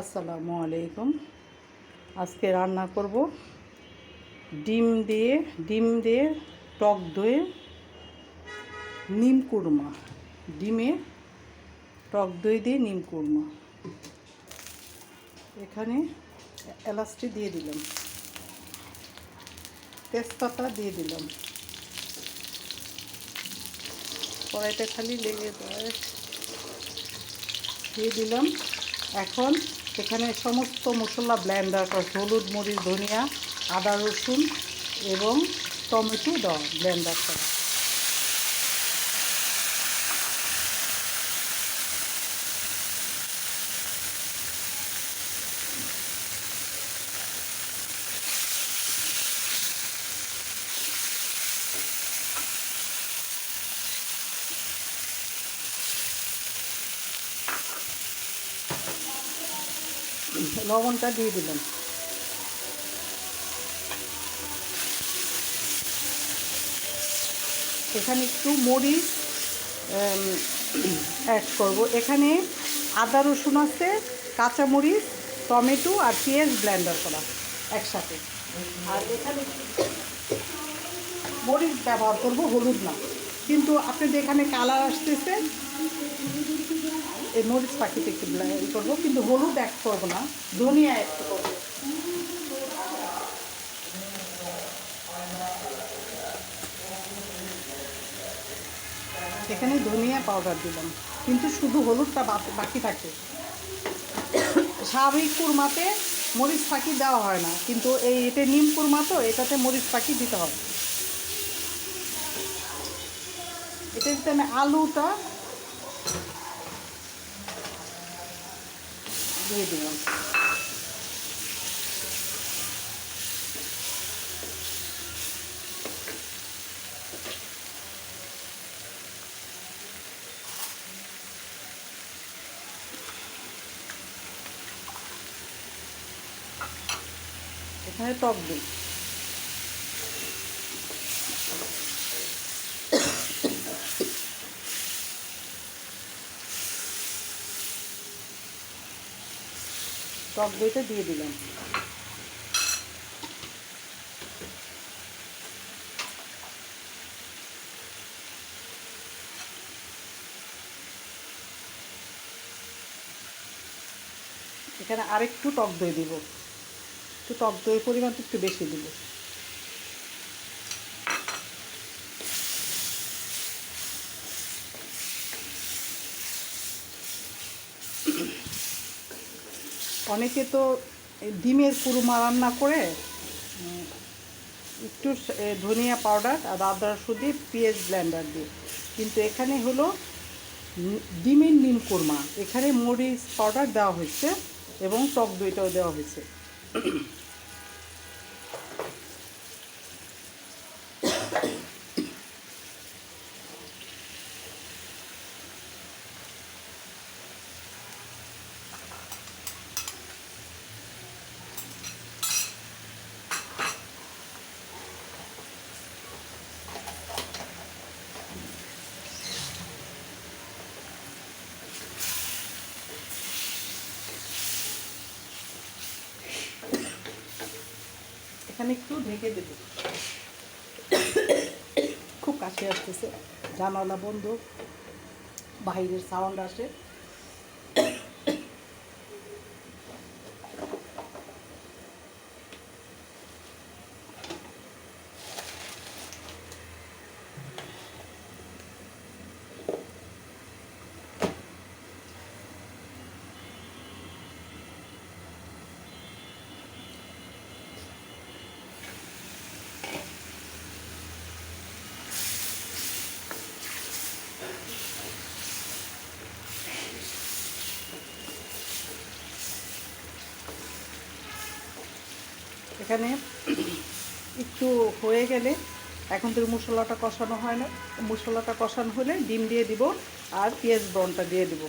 আসসালামু আলাইকুম। আজকে রান্না করব ডিম দিয়ে ডিম দিয়ে টক দই, নিম কুরমা। ডিমে টক দই দিয়ে নিম কুরমা। এখানে এলাচটি দিয়ে দিলাম। তেজপাতা দিয়ে দিলাম। কড়াইটা খালি লেগে যায়। দিয়ে দিলাম। এখন এখানে সমস্ত মশলা ব্লেন্ডার করা, হলুদ, মরিচ, ধনিয়া, আদা, রসুন এবং টমেটো দেওয়া ব্লেন্ডার করা। লবণটা দিয়ে দিলাম। এখানে একটু মরিচ অ্যাড করব। এখানে আদা রসুন আছে কাঁচামরিচ টমেটো আর পেঁয়াজ ব্লেন্ডার করা একসাথে। আর এখানে মরিচ ব্যবহার করব হলুদ না। কিন্তু আপনাদের এখানে কালার আসতেছে। এই মরিচ পাখিতে একটু ই করব, কিন্তু হলুদ অ্যাড করব না, ধনিয়া অ্যাড করব। এখানে ধনিয়া পাউডার দিলাম, কিন্তু শুধু হলুদটা বাকি থাকে। স্বাভাবিক কুরমাতে মরিচ পাখি দেওয়া হয় না, কিন্তু এই এটা নিম কুরমা তো, এটাতে মরিচ পাখি দিতে হবে। এটা দিতে আমি আলুটা দিয়ে দিলাম। এখানে টক দিই। টক দইটা দিয়ে দিলাম। এখানে আরেকটু টক দই দিব। একটু টক দইয়ের পরিমাণটা একটু বেশি দিব। অনেকে তো ডিমের কুরমা রান্না করে একটু ধনিয়া পাউডার আর আদা রসুন পেঁয়াজ ব্লেন্ডার দিয়ে। কিন্তু এখানে হলো ডিমের নিম কুরমা। এখানে মরিচ পাউডার দেওয়া হয়েছে এবং টক দইটাও দেওয়া হয়েছে। এখানে একটু ঢেকে দেবে। খুব কাছে আসতেছে। জানালা বন্ধ। বাইরের সাউন্ড আসে। এখানে একটু হয়ে গেলে এখন তো মশলাটা কষানো হয় না। মশলাটা কষানো হলে ডিম দিয়ে দিব আর পেঁয়াজ ব্রনটা দিয়ে দিব।